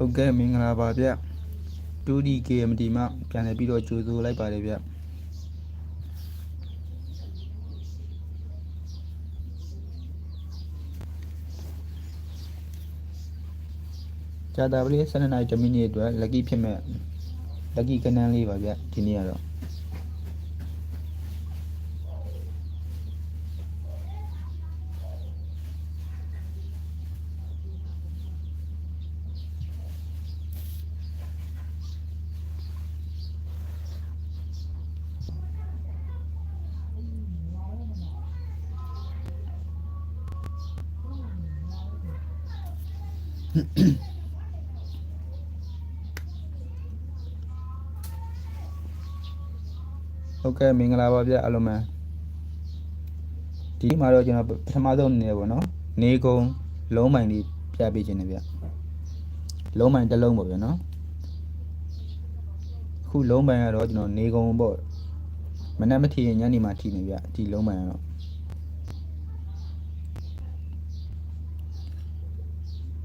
ဟုတ်ကဲ့မင်္ဂလာပါဗျ 2D KMD မှပြန်လည်ပြီးတော့ကြိုဆိုလိုက်ပါတယ်ဗျဂျာတာပလေး12နိုင်1မိနစ်အတွက် lucky ဖြစ်မဲ့ lucky ကနန်းလေးပါဗျဒီနေ့ကတော့ ဟုတ်ကဲ့မင်္ဂလာပါဗျအားလုံးပဲဒီမှာတော့ကျွန်တော်ပထမဆုံးအနေနဲ့ပေါ့နော်နေကုံလုံးမိုင်လေးပြပေးခြင်းတယ်ဗျလုံးမိုင်တစ်လုံးပေါ့ဗျနော်အခုလုံးမိုင်ကတော့ကျွန်တော်နေကုံပေါ့မနက်မထီရင်ညနေမှထီနေဗျဒီလုံးမိုင်ကတော့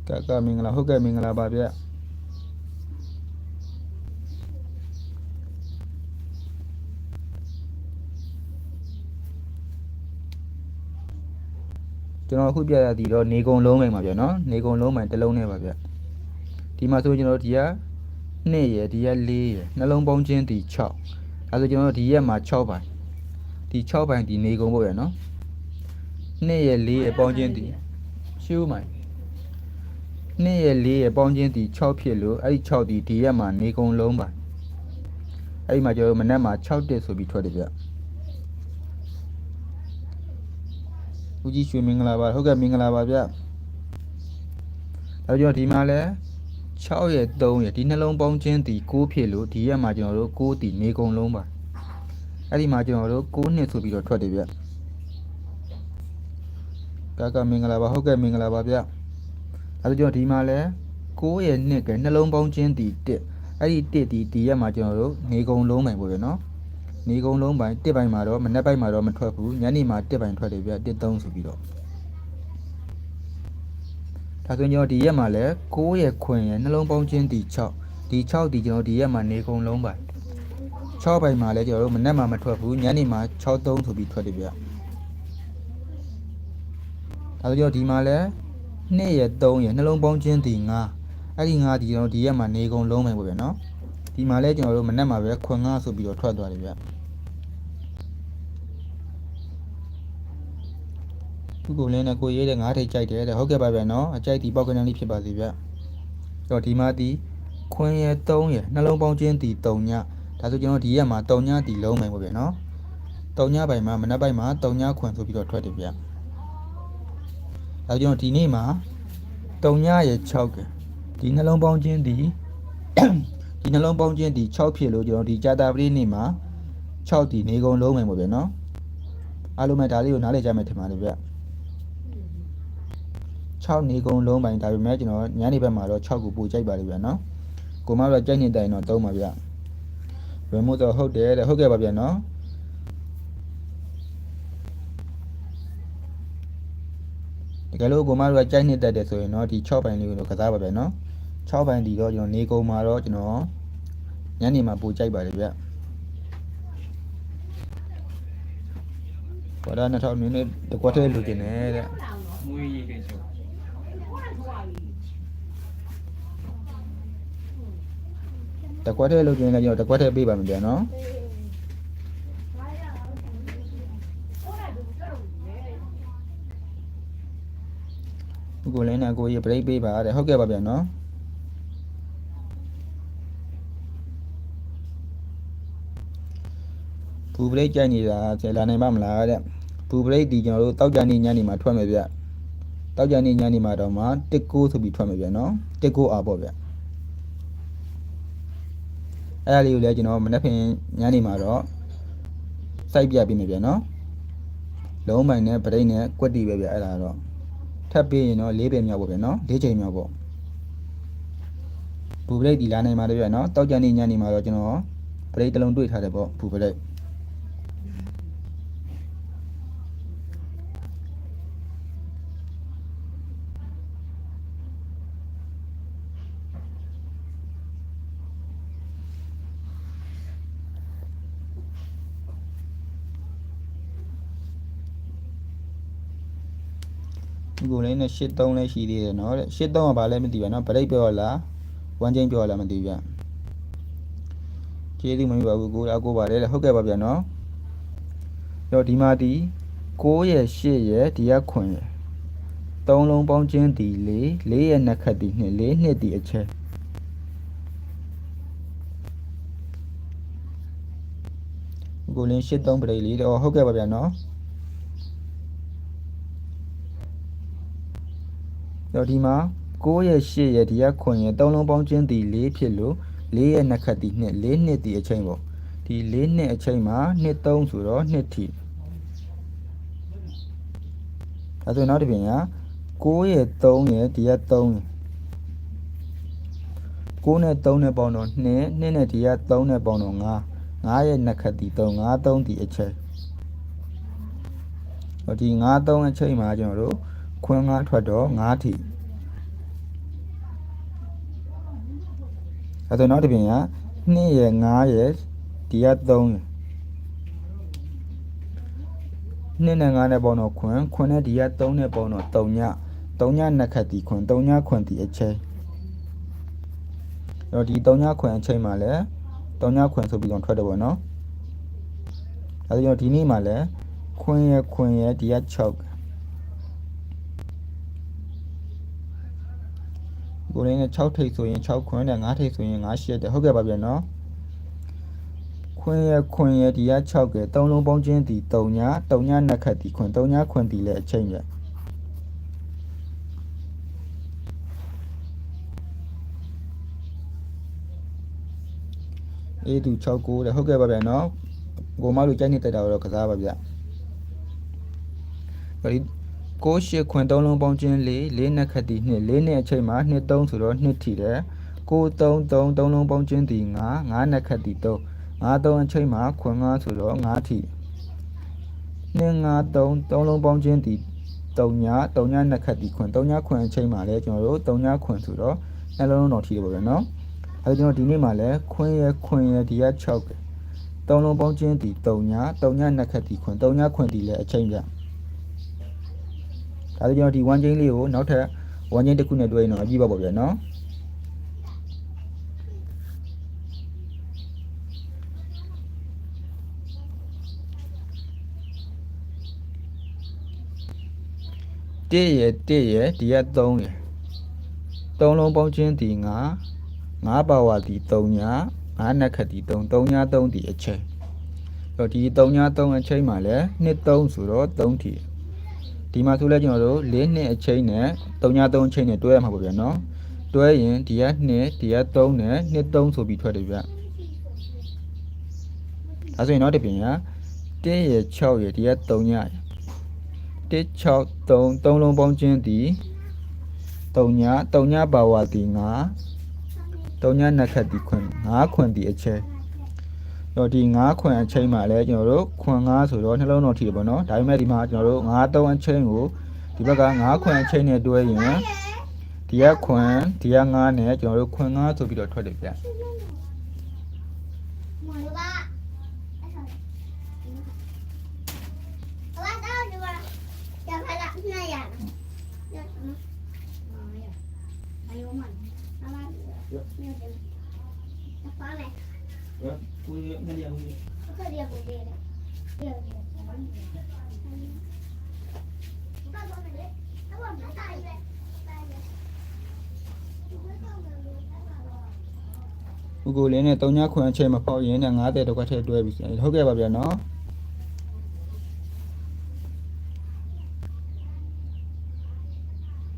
ကကမင်္ဂလာဟုတ်ကဲ့မင်္ဂလာပါဗျကျွန်တော်အခုပြရသည်တော့နေကုံလုံးမိုင်ပါဗျာနော်နေကုံလုံးမိုင်တစ်လုံးနဲ့ပါဗျာဒီမှာဆိုကျွန်တော်တို့ဒီက2ရယ်ဒီက4ရယ်နှလုံးပေါင်းချင်းဒီ6ဒါဆိုကျွန်တော်တို့ဒီရက်မှာ6ပိုင်းဒီ6ပိုင်းဒီနေကုံပေါ့ဗျာနော်2ရယ်4ရယ်ပေါင်းချင်းဒီရှူးမိုင် 2ရယ်4ရယ်ပေါင်းချင်းဒီ6ဖြစ်လို့အဲ့ဒီ6ဒီဒီရက်မှာနေကုံလုံးပိုင်းအဲ့ဒီမှာကျွန်တော်တို့မနက်မှာ6တက်ဆိုပြီးထွက်တယ်ဗျာဦးကြီးရွှေမင်္ဂလာပါဟုတ်ကဲ့မင်္ဂလာပါဗျနောက်ကျွန်တော်ဒီမှာလဲ6ရဲ့3ရဲ့ဒီနှလုံးပေါင်းချင်းဒီ6ဖြစ်လို့ဒီရက်မှာကျွန်တော်တို့6ဒီနေကုန်လုံးပါအဲ့ဒီမှာကျွန်တော်တို့6နှစ်ဆိုပြီးတော့ထွက်တယ်ဗျကကမင်္ဂလာပါဟုတ်ကဲ့မင်္ဂလာပါဗျ နောက်ကျွန်တော်ဒီမှာလဲ6ရဲ့နှစ်ကနှလုံးပေါင်းချင်းဒီ1အဲ့ဒီ1ဒီဒီရက်မှာကျွန်တော်တို့နေကုန်လုံးပိုင်ပေါ့ဗျနော်နေကုံလုံးပိုင်းတစ်ပိုင်းမှာတော့မနေ့ပိုင်းမှာတော့မထွက်ဘူးညနေမှာတစ်ပိုင်းထွက်တယ်ဗျတစ်သုံးဆိုပြီးတော့ဒါဆိုရင်ကျွန်တော်ဒီရက်မှာလဲ6ရက်ခွင်ရနှလုံးပေါင်းချင်းဒီ6ဒီ6ဒီကျွန်တော်ဒီရက်မှာနေကုံလုံးပိုင်း6ပိုင်းမှာလဲကျွန်တော်တို့မနေ့မှာမထွက်ဘူးညနေမှာ6သုံးဆိုပြီးထွက်တယ်ဗျဒါဆိုကျွန်တော်ဒီမှာလဲ 2ရက်3ရက်နှလုံးပေါင်းချင်းဒီ9အဲ့ဒီ9ဒီကျွန်တော်ဒီရက်မှာနေကုံလုံးပိုင်းပေါ့ဗျနော်ဒီမှာလဲကျွန်တော်တို့မနေ့မှာပဲခွင်9ဆိုပြီးတော့ထွက်သွားတယ်ဗျခုကိုလင်းနဲ့ကိုရေးတဲ့ငါးထိတ်ကြိုက်တယ်တဲ့ဟုတ်ကဲ့ပါဗျာနော်အကြိုက်ဒီပေါက်ကနန်းလေးဖြစ်ပါစေဗျအဲ့တော့ဒီမှာဒီခွင်းရဲ3ရဲနှလုံးပေါင်းချင်းဒီ3ညဒါဆိုကျွန်တော်ဒီရက်မှာ3ညဒီလုံးမယ်ပေါ့ဗျာနော်3ညပိုင်မှာမနက်ပိုင်းမှာ3ညခွင်ဆိုပြီးတော့ထွက်တယ်ဗျ ဒါကျွန်တော်ဒီနေ့မှာ3ညရဲ6ကဒီနှလုံးပေါင်းချင်းဒီဒီနှလုံးပေါင်းချင်းဒီ6ဖြစ်လို့ကျွန်တော်ဒီကြာတာပရိနေ့မှာ6ဒီနေကုန်လုံးမယ်ပေါ့ဗျာနော်အားလုံးပဲဒါလေးကိုနားလည်ကြမယ်ထင်ပါတယ်ဗျ6နေကုန်လုံးပိုင်းဒါပေမဲ့ကျွန်တော်ညနေဘက်မှာတော့6ကိုပို့ကြိုက်ပါလိမ့်ဗျာနော်ကိုမတော့ကြိုက်နေတိုင်တော့သုံးပါဗျဘယ်မို့တော့ဟုတ်တယ်တဲ့ဟုတ်ကဲ့ပါဗျာနော် တကယ်လို့ကိုမတို့ကကြိုက်နေတတ်တယ်ဆိုရင်တော့ဒီ6ပိုင်းလေးကိုတော့ကစားပါဗျာနော်6ပိုင်းဒီတော့ကျွန်တော်နေကုန်မှာတော့ကျွန်တော်ညနေမှာပို့ကြိုက်ပါလိမ့်ဗျဘာသာ2000နည်းနည်းတကွက်ထဲလိုချင်တယ်တဲ့မွေးရည်ကိစ္စတကွက်ထဲလုပ်ခြင်းလည်းကျွန်တော်တကွက်ထဲပေးပါမယ်ဗျာနော် ကိုလည်းနာကိုရေ break ပေးပါတဲ့ဟုတ်ကဲ့ပါဗျာနော်ဘူ break ကြိုက်နေတာဆယ်လာနိုင်ပါမလားတဲ့ဘူ break ဒီကျွန်တော်တို့တောက်ကြနေညနေမှာထွက်မယ်ဗျတောက်ကြနေညနေမှာတော့မှတစ်ကိုဆိုပြီးထွက်မယ်ဗျာနော်တစ်ကိုအားပေါ့ဗျအဲ့ဒါလေးကိုလည်းကျွန်တော်မနေ့ဖင်ညနေမှာတော့စိုက်ပြပေးမယ်ဗျာနော်လုံးပိုင်နဲ့ဗရိတ်နဲ့ကွက်တီပဲဗျာအဲ့ဒါတော့ ထပ်ပေးရင်တော့၄ပင်မြောက်ပေါ့ဗျာနော်၄ချိန်မြောက်ပေါ့ဘူဗရိတ်ဒီလာနိုင်ပါတယ်ဗျာနော်တောက်ကြနေညနေမှာတော့ကျွန်တော်ဗရိတ်တစ်လုံးတွေ့ထားတယ်ပေါ့ဘူဗရိတ် ကိုလေးနဲ့ရှစ်သုံးလေးရှိသေးတယ်နော်တဲ့ရှစ်သုံးကဘာလဲမသိပါနော်ဗရိတ်ပြောလားဝမ်းချင်းပြောလားမသိဗျကျေးဇူးမမိပါဘူးကိုလာကိုပါတယ်တဲ့ဟုတ်ကဲ့ပါဗျာနော်တော့ဒီမှာဒီ6ရဲ့8ရဲ့ဒီက9ရဲ့သုံးလုံးပေါင်းချင်းဒီ4 4ရဲ့နှစ်ခတ်ဒီ2 4နှစ်ဒီအချက်ကိုလင်းရှစ်သုံးပရိတ်လေးတော့ဟုတ်ကဲ့ပါဗျာနော် တော့ဒီမှာ6ရဲ့8ရဲ့ဒီက9ရဲ့သုံးလုံးပေါင်းချင်းဒီ4ဖြစ်လို့4ရဲ့နှစ်ခတ်ဒီ2 4နှစ်ဒီအချိန်ပေါ့ဒီ4နှစ်အချိန်မှာ2 3ဆိုတော့2ထိအဲဆိုနောက်တစ်ပြင်က6ရဲ့3ရဲ့ဒီက3ရဲ့9နဲ့3နဲ့ပေါင်းတော့2 2နဲ့ဒီက3နဲ့ပေါင်းတော့5 9ရဲ့နှစ်ခတ်ဒီ3 5 3ဒီအချိန်ဟောဒီ5 3အချိန်မှာကျွန်တော်တို့ ခွန်း5ထွက်တော့5ထိအဲဆိုနောက်တစ်ပြင်က2ရဲ့5ရဲ့ဒီက3ရဲ့နှစ်နဲ့9နဲ့ပေါင်းတော့ခွန်းခွန်းနဲ့ဒီက3နဲ့ပေါင်းတော့3ည3ညနှစ်ခတ်ဒီခွန်း3ညခွန်းဒီအချိန်တော့ဒီ3ညခွန်းအချိန်မှာလည်း3ညခွန်းဆိုပြီးတော့ထွက်တယ်ပေါ့နော်အဲဒါကြောင့်ဒီနေ့မှာလည်းခွန်းရဲ့ခွန်းရဲ့ဒီက6 ကိုရင်းနဲ့6ထိပ်ဆိုရင်6ခွန်းနဲ့9ထိပ်ဆိုရင်9ရှစ်တယ်ဟုတ်ကဲ့ပါဗျာနော်ခွန်းရဲ့ခွန်းရဲ့ဒီက6ကဲ3လုံးပေါင်းချင်းဒီ3ည3ညနှစ်ခတ်ဒီခွန်း3ညခွန်းဒီလည်းအချိန်ရအေးသူ69တဲ့ဟုတ်ကဲ့ပါဗျာနော်ကိုမလူကြိုက်နေတက်တာတော့ကစားပါဗျာဒီ ကိုရှစ်ခွန်း3လုံးပေါင်းချင်း4 4နှစ်ခတ်ဒီ2 4နှစ်အချိန်မှာ2 3ဆိုတော့2ထီတယ်ကို3 3 3လုံးပေါင်းချင်းဒီ9 9နှစ်ခတ်ဒီ3 5 3အချိန်မှာခွန်း5ဆိုတော့5ထီ2 5 3 3လုံးပေါင်းချင်းဒီ3ည3ညနှစ်ခတ်ဒီခွန်း3ညခွန်းအချိန်မှာလဲကျွန်တော်တို့3ညခွန်းဆိုတော့နှလုံးတော်ထီတယ်ပေါ့ဗျာနော်အဲကျွန်တော်ဒီနေ့မှာလဲခွန်းရခွန်းရဒီက6ပဲ3လုံးပေါင်းချင်းဒီ3ည3ညနှစ်ခတ်ဒီခွန်း3ညခွန်းဒီလဲအချိန်ပြ ဒါဆိုကျွန်တော်ဒီ1 chain လေးကိုနောက်ထပ်1 chain တစ်ခုနဲ့တွဲရင်တော့အပြည့်ပါပေါ့ဗျာနော်1ရယ်1ရယ်ဒီက3ရယ်3လုံးပေါင်းချင်းဒီ9 9ပါဝါဒီ3ည9နက်ခတ်ဒီ3 3ည3ဒီအချိန်တော့ဒီ3ည3အချိန်မှာလဲ2 3ဆိုတော့3ထီ ဒီမှာဆိုလဲကျွန်တော်တို့၄နှစ်အချိန်နဲ့3ည3အချိန်နဲ့တွဲရမှာပေါ့ဗျာနော်တွဲရင်ဒီက2ဒီက3နဲ့2 3ဆိုပြီးထွက်တယ်ဗျဒါဆိုရင်တော့တပြင်က1ရယ်6ရယ်ဒီက3ညရယ်1 6 3 3လုံးပေါင်းခြင်းဒီ3ည3ညပါဝါဒီ9 3ညနှစ်ခတ်ဒီခွန်း9ခွန်းဒီအချိန် တော့ဒီ9ခွန်းအချိန်မှာလဲကျွန်တော်တို့ခွန်း9ဆိုတော့နှလုံးတော်ထီပေါ့နော်ဒါပေမဲ့ဒီမှာကျွန်တော်တို့9 3အချိန်ကိုဒီဘက်က9ခွန်းအချိန်နဲ့တွဲရင်ဒီကခွန်းဒီက9နဲ့ကျွန်တော်တို့ခွန်း9ဆိုပြီးတော့ထွက်တယ်ဗျမလာလာတော့ဒီမှာကျဖလာ နှရရရရအယောမန်အမမြေတယ်ပါမယ်ကိုရငါရဦးခရီးကိုပြေးတယ်ပြေးတယ်ဘာလို့လဲဘာလို့လဲဘာလို့လဲတာရဲတာရဲဥကိုလေးနဲ့3ညခွန်းအချိန်မပေါက်ရင်နဲ့90တော့ကထည့်တွဲပြီးဟုတ်ကဲ့ပါဗျာနော်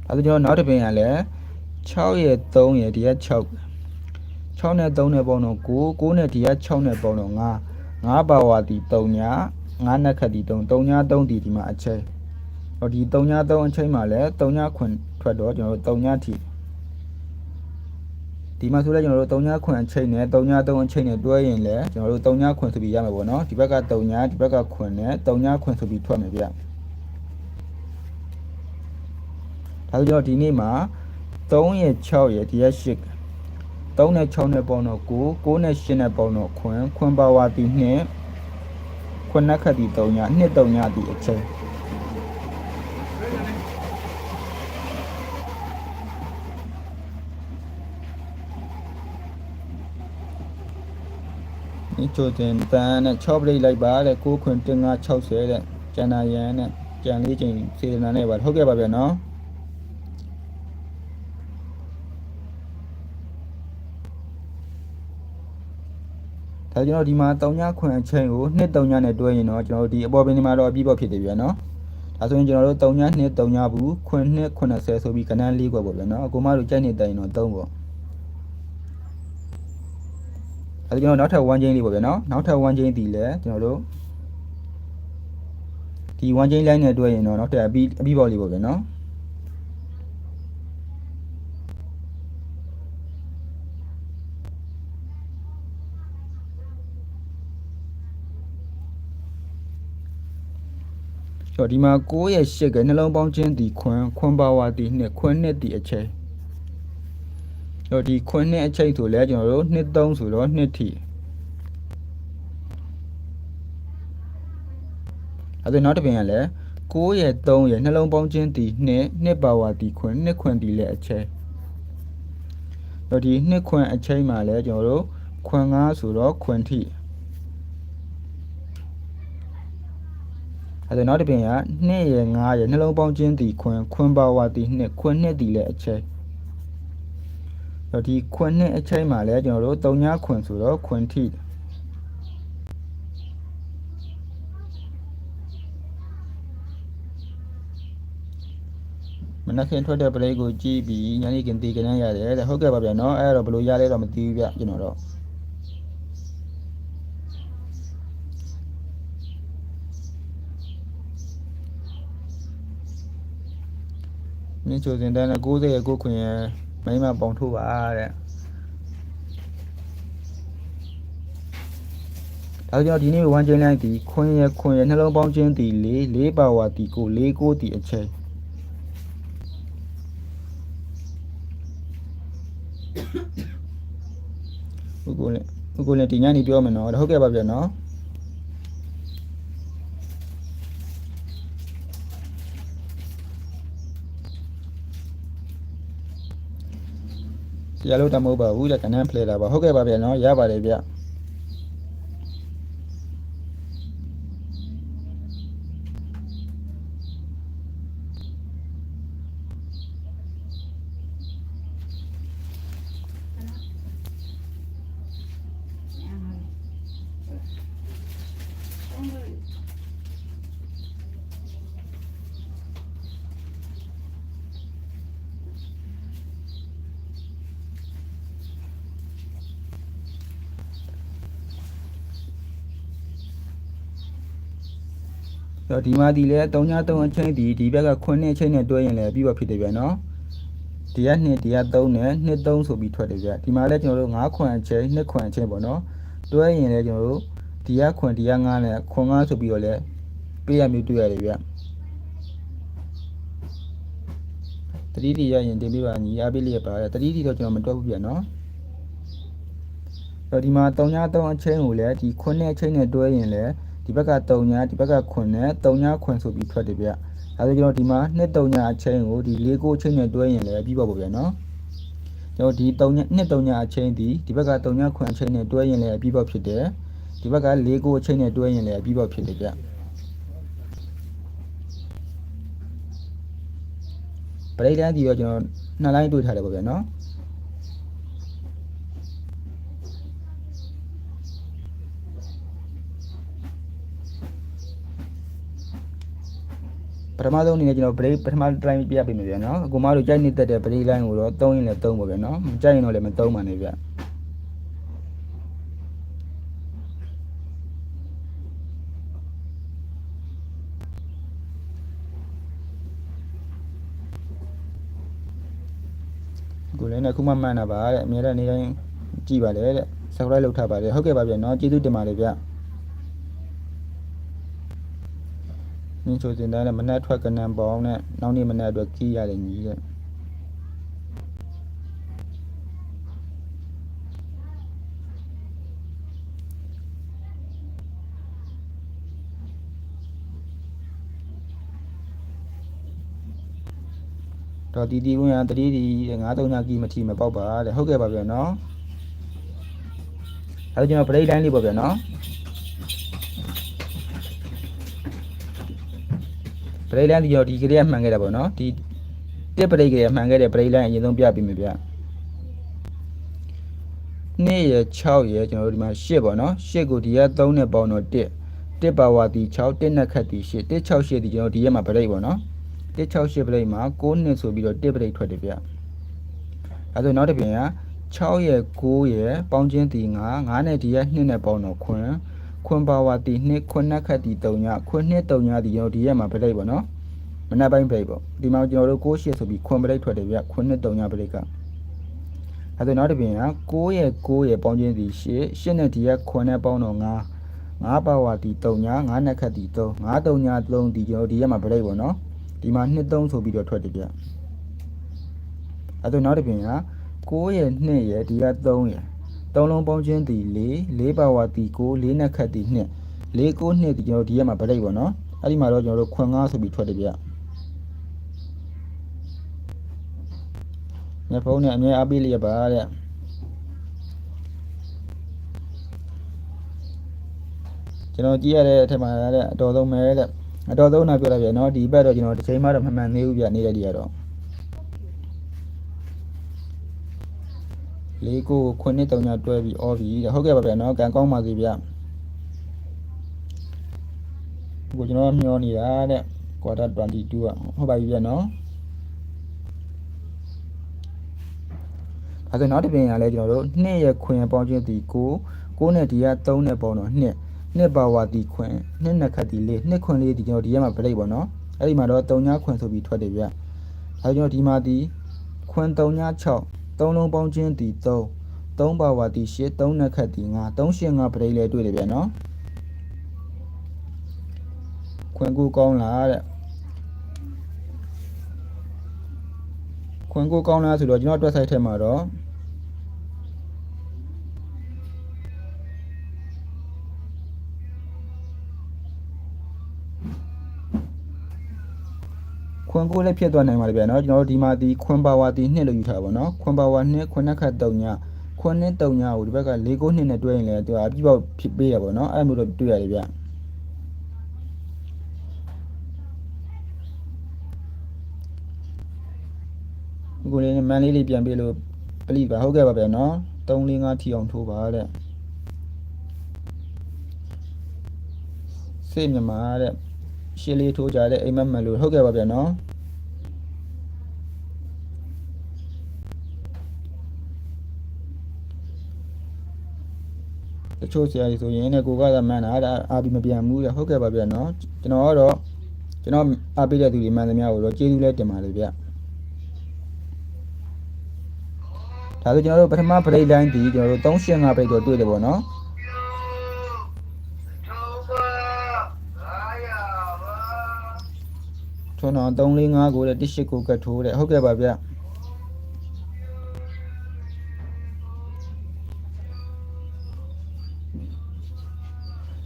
အဲဒါကျွန်တော်နောက်တစ်ပင်ကလည်း6ရဲ့3ရဲ့ဒီက6 6နဲ့3နဲ့ပေါင်းတော့9 9နဲ့ဒီက6နဲ့ပေါင်းတော့9 9ပါဝါဒီ3ည9နက်ခတ်ဒီ3 3ည3ဒီဒီမှာအချိန်ဟောဒီ3ည3အချိန်မှာလည်း3ညခွန်ထွက်တော့ကျွန်တော်တို့3ညထိဒီမှာဆိုလဲကျွန်တော်တို့3ညခွန်အချိန်နဲ့3ည3အချိန်နဲ့တွဲရင်လည်းကျွန်တော်တို့3ညခွန်ဆိုပြီးရမှာပေါ့နော်ဒီဘက်က3ညဒီဘက်ကခွန်နဲ့3ညခွန်ဆိုပြီးထွက်မယ်ဗျဒါဆိုကျွန်တော်ဒီနေ့မှာ3ရဲ့6ရဲ့ဒီက8 3နဲ့6နဲ့ပေါင်းတော့9 9နဲ့8နဲ့ပေါင်းတော့ခွန်းခွန်းပါဝါတီနှင့်ခွန်းနက်ခတ်တီ3ညနှစ်3ညတီအချိန်ဒီချိုတင်တန်နဲ့6ပြိတ်လိုက်ပါတဲ့9ခွန်း1560တဲ့ကျန်နာရန်နဲ့ကြံလေးချိန်စေတနာနဲ့ပါဟုတ်ကဲ့ပါဗျာနော် ဒါကျွန်တော်ဒီမှာ3ညခွင်အချိန်ကို2 3ညနဲ့တွဲရင်တော့ကျွန်တော်တို့ဒီအပေါ်ပင်ဒီမှာတော့အပြည့်ပေါ့ဖြစ်တယ်ဗျာနော်ဒါဆိုရင်ကျွန်တော်တို့3ည2 3ညဘူးခွင်2 80ဆိုပြီးကဏ္ဍ၄ခွက်ပေါ့ဗျာနော်အကူမတို့ကြိုက်နေတိုင်တော့3ပေါ့အဲကျွန်တော်နောက်ထပ်1ချင်းလေးပေါ့ဗျာနော်နောက်ထပ်1ချင်းဒီလဲကျွန်တော်တို့ဒီ1ချင်း line နဲ့တွဲရင်တော့နောက်ထပ်အပြီးအပြီးပေါ့လေးပေါ့ဗျာနော် ကျော်ဒီမှာ9ရဲ့8ကနှလုံးပေါင်းခြင်းဒီခွန်းခွန်းပါဝါဒီနှစ်ခွန်းနှစ်ဒီအချိန်ကျော်ဒီခွန်းနှစ်အချိန်ဆိုလဲကျွန်တော်တို့နှစ်3ဆိုတော့နှစ်ထိအဲဒါနောက်တစ်ပြင်ကလည်း9ရဲ့3ရဲ့နှလုံးပေါင်းခြင်းဒီနှစ်နှစ်ပါဝါဒီခွန်းနှစ်ခွန်းဒီလဲအချိန်ကျော်ဒီနှစ်ခွန်းအချိန်မှာလဲကျွန်တော်တို့ခွန်း9ဆိုတော့ခွန်းထိ အဲဒါနောက်တစ်ပြင်က2ရဲ့9ရဲ့နှလုံးပေါင်းခြင်းဒီခွန်းခွန်းပါဝါဒီနှစ်ခွန်းနှစ်ဒီလဲအချိန်တော့ဒီခွန်းနှစ်အချိန်မှာလဲကျွန်တော်တို့3ညခွန်းဆိုတော့ခွန်းထိမနက်ခင်းထွက်တဲ့ပရိတ်ကိုကြည့်ပြီးညနေခင်းတည်ကြမ်းရတယ်တဲ့ဟုတ်ကဲ့ပါဗျာနော်အဲ့တော့ဘယ်လိုရလဲတော့မသိဘူးဗျကျွန်တော်တော့ မင်းချိုစင်တန်းနဲ့60ရဲ့ကိုခွင်ရဲ့မိမပေါင်ထုတ်ပါတဲ့ဒါကြောင့်ဒီနေ့ဝမ်းချင်းလိုက်ဒီခွင်ရဲ့ခွင်ရဲ့နှလုံးပေါင်းခြင်းဒီ၄၄ပါဝါဒီကို၄ကိုဒီအချိန်ဥကိုလည်းဥကိုလည်းဒီညနေပြောမယ်နော်ဟုတ်ကဲ့ပါဗျာနော် ဆရာလို့တမဟုတ်ပါဘူးတဲ့ကနန်းဖလေတာပါဟုတ်ကဲ့ပါဗျာနော်ရပါတယ်ဗျ တော့ဒီမှာဒီလဲ3ည3အချိန်ဒီဒီဘက်က9အချိန်နဲ့တွဲရင်လည်းပြီးတော့ဖြစ်တယ်ဗျာနော်ဒီက2ဒီက3နဲ့2 3ဆိုပြီးထွက်တယ်ဗျာဒီမှာလဲကျွန်တော်တို့9ခွန်အချိန်2ခွန်အချိန်ပေါ့နော်တွဲရင်လည်းကျွန်တော်တို့ဒီကခွန်ဒီက9နဲ့ခွန်9ဆိုပြီးတော့လဲပေးရမျိုးတွေ့ရတယ်ဗျာတတိတိရရင်တင်ပြပါညီအားပေးလျက်ပါတတိတိတော့ကျွန်တော်မတွက်ဘူးဗျာနော်တော့ဒီမှာ3ည3အချိန်ကိုလည်းဒီ9အချိန်နဲ့တွဲရင်လည်း ဒီဘက်က3ညဒီဘက်က9နဲ့3ည9ဆိုပြီးထွက်တယ်ဗျ။အဲဒါကျွန်တော်ဒီမှာ2 3ညအချိန်ကိုဒီ၄ကိုအချိန်နဲ့တွဲရင်လည်းပြီးပါပေါ့ဗျာနော်။ကျွန်တော်ဒီ3ည2 3ညအချိန်ဒီဒီဘက်က3ည9အချိန်နဲ့တွဲရင်လည်းပြီးပါဖြစ်တယ်။ဒီဘက်က၄ကိုအချိန်နဲ့တွဲရင်လည်းပြီးပါဖြစ်တယ်ဗျ။ပရိဒန်းဒီတော့ကျွန်တော်နှစ်လိုင်းတွေ့ထားတယ်ပေါ့ဗျာနော်။ ထမဆုံးအနေနဲ့ကျွန်တော် break ပထမ try ပြပေးမယ်ဗျာနော်အကူမတို့ကြိုက်နေတတ်တဲ့ break line ကိုတော့သုံးရင်လည်းသုံးပါဗျာနော်မကြိုက်ရင်တော့လည်းမသုံးပါနဲ့ဗျာကိုလည်းနဲ့ခုမှမှန်တာပါတဲ့အများနဲ့နေတိုင်းကြည့်ပါလေတဲ့ subscribe လုပ်ထားပါတယ်ဟုတ်ကဲ့ပါဗျာနော်ကျေးဇူးတင်ပါတယ်ဗျာ နင်းချိုစင်တိုင်းနဲ့မနက်ထွက်ကနံပေါင်းနဲ့နောက်နေ့မနက်အတွက်ကြီးရတယ်ညီတဲ့တော့တီတီဝင်ရတတိတီ93ညကြီးမထီမပေါက်ပါတဲ့ဟုတ်ကဲ့ပါဗျာနော်ဒါဆိုကျွန်တော် break line လေးပေါ့ဗျာနော် break line ဒီကျွန်တော်ဒီကလေးကမှန်ခဲ့တာပေါ့နော်ဒီတစ် break ကလေးကမှန်ခဲ့တဲ့ break line အရင်ဆုံးပြပြီးမယ်ဗျ2ရ6ရကျွန်တော်တို့ဒီမှာ8ပေါ့နော်8ကိုဒီက3နဲ့ပေါင်းတော့1 1ပါဝါတီ6 1နဲ့ခတ်တီ8 1 6 8ဒီကျွန်တော်ဒီရက်မှာ break ပေါ့နော်1 6 8 break မှာ9နှစ်ဆိုပြီးတော့1 break ထွက်တယ်ဗျအဲဆိုနောက်တစ်ပြင်က6ရယ်9ရယ်ပေါင်းချင်းတီ9 9နဲ့ဒီရက်2နဲ့ပေါင်းတော့ခွန်း ခွန်းပါဝါတီ2ခွန်းနဲ့ခတ်တီ3ညခွန်း2 3ညဒီကျွန်တော်ဒီရက်မှာ break ပေါ့နော်မနက်ပိုင်း break ပေါ့ဒီမှာကျွန်တော်တို့9 8ဆိုပြီးခွန်း break ထွက်တယ်ဗျခွန်း2 3ည break ကအဲဆိုနောက်တစ်ပြင်က9ရယ်9ရယ်ပေါင်းချင်းတီ8 8နဲ့ဒီရက်ခွန်းနဲ့ပေါင်းတော့9 9ပါဝါတီ3ညာ9နှစ်ခတ်တီ3 9 3ညာ3ဒီကျွန်တော်ဒီရက်မှာ break ပေါ့နော်ဒီမှာ2 3ဆိုပြီးတော့ထွက်တယ်ဗျအဲတော့နောက်တစ်ပြင်က9ရဲ့2ရဲ့ဒီက3ရဲ့ 3လုံးပေါင်းချင်းတီ4 4ပါဝါတီ9 4နှစ်ခတ်တီ2 4 9 2ဒီကျွန်တော်ဒီရက်မှာ break ပေါ့နော်အဲ့ဒီမှာတော့ကျွန်တော်တို့ခွန်9ဆိုပြီးထွက်တယ်ဗျညဖုန်းနဲ့အမြဲအားပေးလျက်ပါတဲ့ကျွန်တော်ကြည့်ရတဲ့အထက်မှာတဲ့အတော်ဆုံးပဲတဲ့အတော်ဆုံးနာပြောတာဗျနော်ဒီဘက်တော့ကျွန်တော်တစ်ချိန်မှတော့မမှန်သေးဘူးဗျနေတဲ့ဒီကတော့ လေးကိုခုနှစ်တုံညာတွဲပြီးအော်ပြီးတဲ့ဟုတ်ကဲ့ပါဗျနော်ကံကောင်းပါစေဗျကိုကျွန်တော်မျောနေတာတဲ့ quarter 22ကဟုတ်ပါပြီဗျနော်အဲဒါနောက်တစ်ပြင်ကလည်းကျွန်တော်တို့2ရဲ့ခွင်ပေါင်းချင်းဒီ9 9နဲ့ဒီက3နဲ့ပေါင်းတော့2နှစ်ပါဝါတီခွင်နှစ်နှစ်ခတ်တီလေးနှစ်ခွင်လေးဒီကျွန်တော်ဒီရက်မှာ break ပေါ့နော်အဲ့ဒီမှာတော့3ညခွင်ဆိုပြီးထွက်တယ်ဗျအဲကျွန်တော်ဒီမှာဒီခွင်3ည6 3လုံးပေါင်းချင်းတီ3 3ပါဝါတီ8 3နှစ်ခတ်တီ9 3 8 5 break လေးတွေ့တယ်ဗျနော်ခွင်ကူကောင်းလားတဲ့ခွင်ကူကောင်းလားဆိုတော့ကျွန်တော် website ထဲမှာတော့ ခွန်ကိုလည်းဖြစ်သွားနိုင်ပါတယ်ဗျာနော်ကျွန်တော်တို့ဒီမှာဒီခွန်ပါဝါဒီနှစ်လို့ယူထားပါတော့နော်ခွန်ပါဝါနှစ်ခွန်နှက်ခတ်တုံညခွန်နှစ်တုံညကိုဒီဘက်က၄ကိုနှစ်နဲ့တွဲရင်လည်းသူအပြည့်ပေါက်ဖြစ်ပေးရပါတော့နော်အဲ့လိုမျိုးတော့တွေ့ရတယ်ဗျာကိုလေးနဲ့မန်လေးလေးပြန်ပြလို့ပလိပါဟုတ်ကဲ့ပါဗျာနော်3 4 5ထီအောင်ထိုးပါတဲ့စေမြန်မာတဲ့ ရှင်းလေးထိုးကြတဲ့အိမ်မက်မလို့ဟုတ်ကဲ့ပါဗျာနော်တချို့ဆရာကြီးဆိုရင်လည်းကိုကသာမှန်တာဒါအာဘီမပြန်ဘူးတဲ့ဟုတ်ကဲ့ပါဗျာနော်ကျွန်တော်ကတော့ကျွန်တော်အားပေးတဲ့သူတွေမှန်သမျှကိုတော့ကျေးဇူးလည်းတင်ပါလေဗျာဒါဆိုကျွန်တော်တို့ပထမ break line ဒီကျွန်တော်တို့385 break တော့တွေ့တယ်ပေါ့နော် ထွန်းအောင်345ကိုတဲ့18ကိုကတ်ထိုးတဲ့ဟုတ်ကဲ့ပါဗျ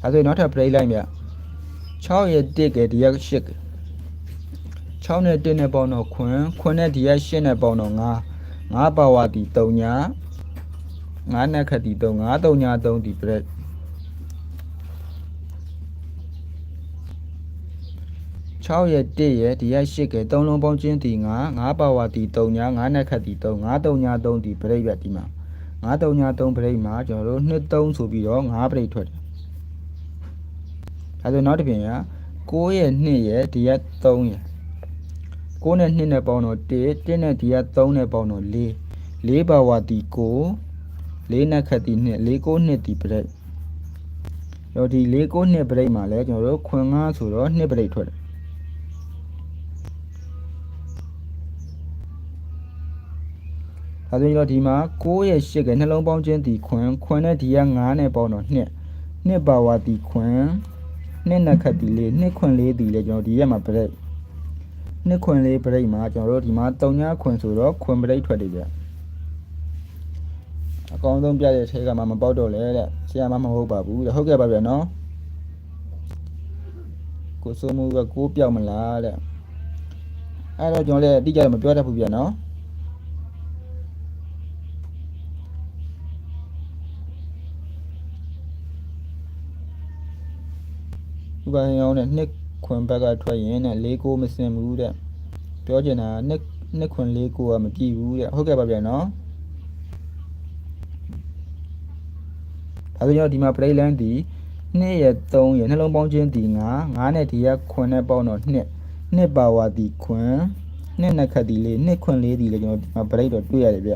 အဲဆိုနောက်ထပ် break လိုက်ဗျ6ရဲ့1ကဒီရက်8က6နဲ့1နဲ့ပေါင်းတော့ခွန်းခွန်းနဲ့ဒီရက်8နဲ့ပေါင်းတော့9 9ပါဝါတီ3ညာ9နဲ့ခတ်တီ3 9 3ညာ3ဒီ break 6ရဲ့1ရဲ့ဒီရက်8ကဲ3လုံးပေါင်းချင်းတီ9 9ပါဝါတီ3ညာ9နဲ့ခတ်တီ3 9 3ညာ3ဒီဘရိတ်ပဲဒီမှာ9 3ညာ3ဘရိတ်မှာကျွန်တော်တို့2 3ဆိုပြီးတော့9ဘရိတ်ထွက်တယ်အဲဒါနောက်တစ်ပြင်က6ရဲ့2ရဲ့ဒီရက်3ရဲ့6နဲ့2နဲ့ပေါင်းတော့1 1နဲ့ဒီရက်3နဲ့ပေါင်းတော့4 4ပါဝါတီ9 4နဲ့ခတ်တီ2 4 9 2ဒီဘရိတ်ရောဒီ4 9 2ဘရိတ်မှာလဲကျွန်တော်တို့ခွင်9ဆိုတော့2ဘရိတ်ထွက်တယ် ဒါဆိုရင်တော့ဒီမှာ9ရဲ့8ကနှလုံးပေါင်းချင်းဒီခွန်းခွန်းနဲ့ဒီက9နဲ့ပေါင်းတော့2နှစ်ပါဝါဒီခွန်းနှစ်နက်ခတ်ဒီလေးနှစ်ခွန်းလေးဒီလေကျွန်တော်ဒီရက်မှာပြိတ်နှစ်ခွန်းလေးပြိတ်မှာကျွန်တော်တို့ဒီမှာ3ညခွန်းဆိုတော့ခွန်းပြိတ်ထွက်တယ်ဗျအကောင်းဆုံးပြတဲ့ထဲကမှမပေါက်တော့လဲတဲ့ဆရာမမဟုတ်ပါဘူးတဲ့ဟုတ်ကဲ့ပါဗျာနော်ကိုစိုးမှုကကိုးပြောက်မလားတဲ့အဲ့တော့ကျွန်တော်လည်းအတိအကျတော့မပြောတတ်ဘူးဗျာနော် ဥပမာရောင်းနဲ့နှစ်ခွန်ဘက်ကထွက်ရင်နဲ့၄ကိုမစင်ဘူးတဲ့ပြောချင်တာကနှစ်နှစ်ခွန်၄ကိုကမပြည့်ဘူးတဲ့ဟုတ်ကဲ့ပါဗျာနော်ဒါဆိုကျွန်တော်ဒီမှာပရိလန်းဒီ2ရဲ့3ရဲ့နှလုံးပေါင်းခြင်းဒီ9 9နဲ့ဒီကခွန်နဲ့ပေါင်းတော့2နှစ်ပါဝါဒီခွန်နှစ်နှစ်ခတ်ဒီလေးနှစ်ခွန်လေးဒီလေးကျွန်တော်ဒီမှာပရိတော့တွေ့ရတယ်ဗျ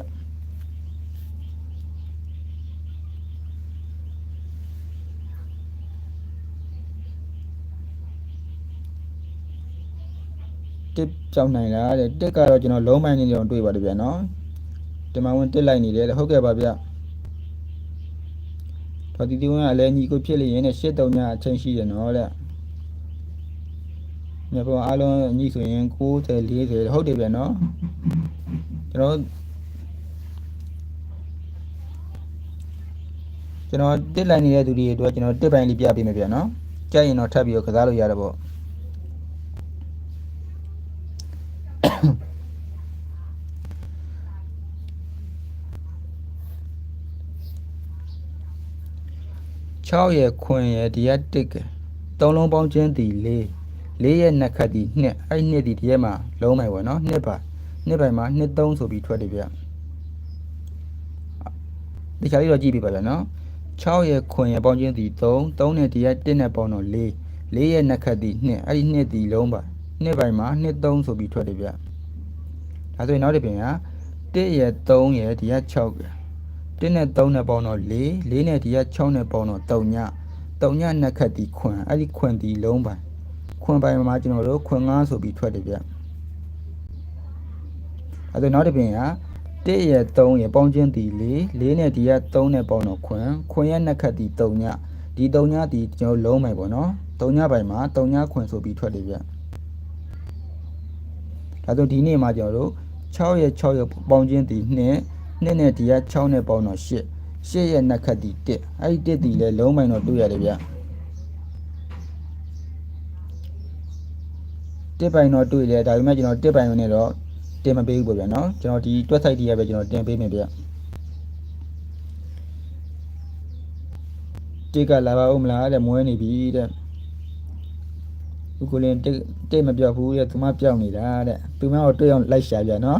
တစ်ကြောက်နိုင်လားတဲ့တစ်ကတော့ကျွန်တော်လုံးမိုင်းနေတော့တွေ့ပါတယ်ဗျာနော်ဒီမှာဝင်တစ်လိုက်နေတယ်တဲ့ဟုတ်ကဲ့ပါဗျာတော်တီတီဝင်ကလည်းညီကိုဖြစ်လျင်နဲ့ရှစ်တုံညအချိန်ရှိရနော်တဲ့ညပေါ်အားလုံးညီဆိုရင်90 40ဟုတ်တယ်ဗျာနော်ကျွန်တော်ကျွန်တော်တစ်လိုက်နေတဲ့သူတွေအတွက်ကျွန်တော်တစ်ပိုင်းလေးပြပေးမယ်ဗျာနော်ကြိုက်ရင်တော့ထပ်ပြီးတော့ကစားလို့ရတယ်ပေါ့ 6ရဲ့ခွင်ရဲ့ဒီကတစ်ကသုံးလုံးပေါင်းခြင်းဒီ4 4ရဲ့နှစ်ခတ်ဒီ2အဲ့ဒီနှစ်ဒီဒီရဲ့မှာလုံးမယ်ပေါ့နော်နှစ်ပါနှစ်ပိုင်မှာနှစ်3ဆိုပြီးထွက်တယ်ဗျဒီချာလေးတော့ကြည့်ပြပါဗျာနော်6ရဲ့ခွင်ရဲ့ပေါင်းခြင်းဒီ3 3နဲ့ဒီက1နဲ့ပေါင်းတော့4 4ရဲ့နှစ်ခတ်ဒီ2အဲ့ဒီနှစ်ဒီလုံးပါနှစ်ပိုင်မှာနှစ်3ဆိုပြီးထွက်တယ်ဗျဒါဆိုရင်နောက်တစ်ပြင်က1ရဲ့3ရဲ့ဒီက6က 1နဲ့3နဲ့ပေါင်းတော့4 4နဲ့ဒီက6နဲ့ပေါင်းတော့3ည3ညနှစ်ခတ်ဒီခွင်အဲ့ဒီခွင်ဒီလုံးပါခွင်ပိုင်မှာကျွန်တော်တို့ခွင်9ဆိုပြီးထွက်တယ်ဗျအဲ့ဒါနောက်တစ်ပြင်က1ရဲ့3ရဲ့ပေါင်းခြင်းဒီ4 4နဲ့ဒီက3နဲ့ပေါင်းတော့ခွင်ခွင်ရဲ့နှစ်ခတ်ဒီ3ညဒီ3ညဒီကျွန်တော်လုံးမယ်ပေါ့နော်3ညပိုင်မှာ3ညခွင်ဆိုပြီးထွက်တယ်ဗျဒါဆိုဒီနေ့မှာကျွန်တော်တို့6ရဲ့6ရဲ့ပေါင်းခြင်းဒီ2 နှစ်နဲ့ဒီက6နဲ့ပေါင်းတော့8 8ရဲ့နှစ်ခတ်ဒီ1အဲ့ဒီ1ဒီလဲလုံးမိုင်တော့တွေ့ရတယ်ဗျတစ်ပိုင်တော့တွေ့တယ်ဒါပေမဲ့ကျွန်တော်တစ်ပိုင်နဲ့တော့တင်မပေးဘူးပေါ့ဗျာနော်ကျွန်တော်ဒီ website တွေရပဲကျွန်တော်တင်ပေးမယ်ဗျတစ်ကလာပါဦးမလားတဲ့မွဲနေပြီတဲ့ဥကိုလင်တစ်တစ်မပြောက်ဘူးတဲ့သူမပြောက်နေတာတဲ့သူမတော့တွေ့အောင်လိုက်ရှာဗျာနော်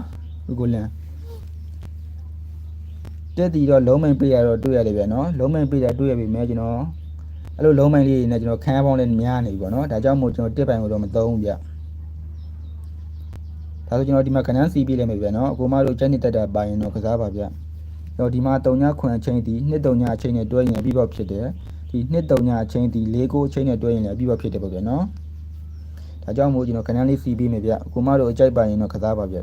ဥကိုလင် တက်တီတော့လုံးမိုင်ပေးရတော့တွေ့ရတယ်ဗျာနော်လုံးမိုင်ပေးတာတွေ့ရပြီမဲကျွန်တော်အဲ့လိုလုံးမိုင်လေးတွေနဲ့ကျွန်တော်ခန်းပေါင်းလေးများနေပြီပေါ့နော်ဒါကြောင့်မို့ကျွန်တော်တက်ပိုင်ကိုတော့မသုံးဘူးဗျဒါဆိုကျွန်တော်ဒီမှာခဏန်းစီးပြလိုက်မယ်ဗျာနော်အကိုမတို့ကျန်းနေတက်တာပါရင်တော့ကစားပါဗျကျွန်တော်ဒီမှာ3ညခွန်အချိန်ဒီ2 3ညအချိန်နဲ့တွဲရင်ပြီးတော့ဖြစ်တယ်ဒီ2 3ညအချိန်ဒီ4 9အချိန်နဲ့တွဲရင်လည်းပြီးတော့ဖြစ်တယ်ပေါ့ဗျာနော်ဒါကြောင့်မို့ကျွန်တော်ခဏန်းလေးစီးပြမယ်ဗျအကိုမတို့အကြိုက်ပါရင်တော့ကစားပါဗျ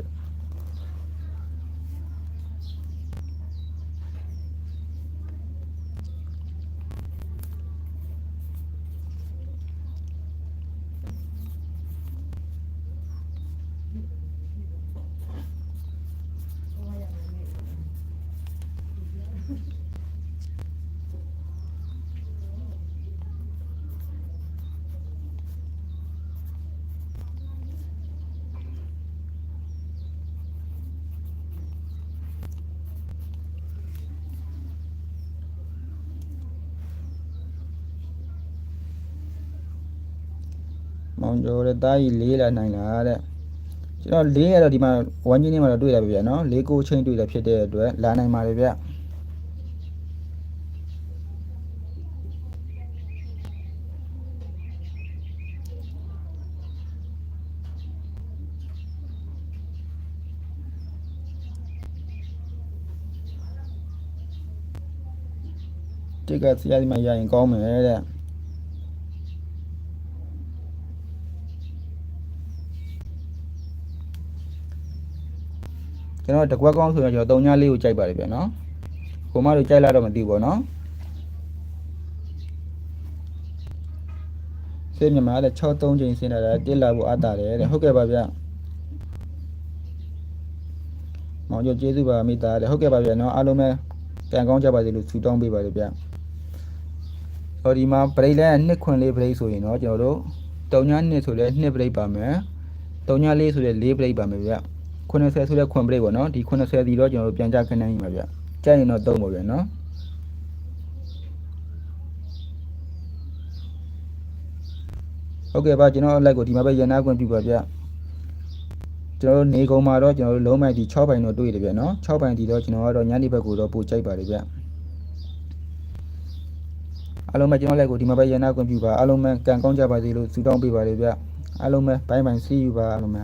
မောင်ကျော်တဲ့တားကြီးလေးလာနိုင်လားတဲ့ကျွန်တော်လေးရတော့ဒီမှာဝမ်းကြီးနေမှာတော့တွေ့ရပါဗျာနော်လေးကိုချင်းတွေ့တာဖြစ်တဲ့အတွက်လာနိုင်ပါလေဗျတိတ်ကဆရာဒီမှာရရင်ကောင်းမယ်တဲ့ ကျွန်တော်တကွက်ကောင်းဆိုရင်ကျွန်တော်3ညလေးကိုကြိုက်ပါတယ်ဗျာနော်ကိုမတို့ကြိုက်လာတော့မသိဘူးပေါ့နော်စေးမြန်မာတဲ့6 3ချိန်ဆင်းလာတာတစ်လာဖို့အပ်တာတယ်တဲ့ဟုတ်ကဲ့ပါဗျာမောင်ကျော်ကျေးဇူးပါမိသားတဲ့ဟုတ်ကဲ့ပါဗျာနော်အားလုံးပဲကံကောင်းကြပါစေလို့ဆုတောင်းပေးပါတယ်ဗျာဟောဒီမှာပရိတ်လဲနှစ်ခွင်လေးပရိတ်ဆိုရင်တော့ကျွန်တော်တို့3ညနှစ်ဆိုလဲ2ပရိတ်ပါမယ်3ညလေးဆိုလဲ4ပရိတ်ပါမယ်ဗျာ 80ဆိုတဲ့ခွန်ပရိတ်ပေါ့နော်ဒီ80ဒီတော့ကျွန်တော်တို့ပြန်ကြခဏနိုင်ပါဗျကြိုက်ရင်တော့သုံးပါဗျနော်ဟုတ်ကဲ့ပါကျွန်တော်အလိုက်ကိုဒီမှာပဲရန်နာခွင့်ပြုပါဗျကျွန်တော်တို့နေကုန်းမှာတော့ကျွန်တော်တို့လုံးမိုက်ဒီ6ပိုင်တော့တွေ့တယ်ဗျနော်6ပိုင်ဒီတော့ကျွန်တော်ကတော့ညနေဘက်ကိုတော့ပို့ကြိုက်ပါတယ်ဗျအားလုံးပဲကျွန်တော်လိုက်ကိုဒီမှာပဲရန်နာခွင့်ပြုပါအားလုံးပဲကံကောင်းကြပါစေလို့ဆုတောင်းပေးပါတယ်ဗျအားလုံးပဲဘိုင်းဘိုင်း see you ပါအားလုံးပဲ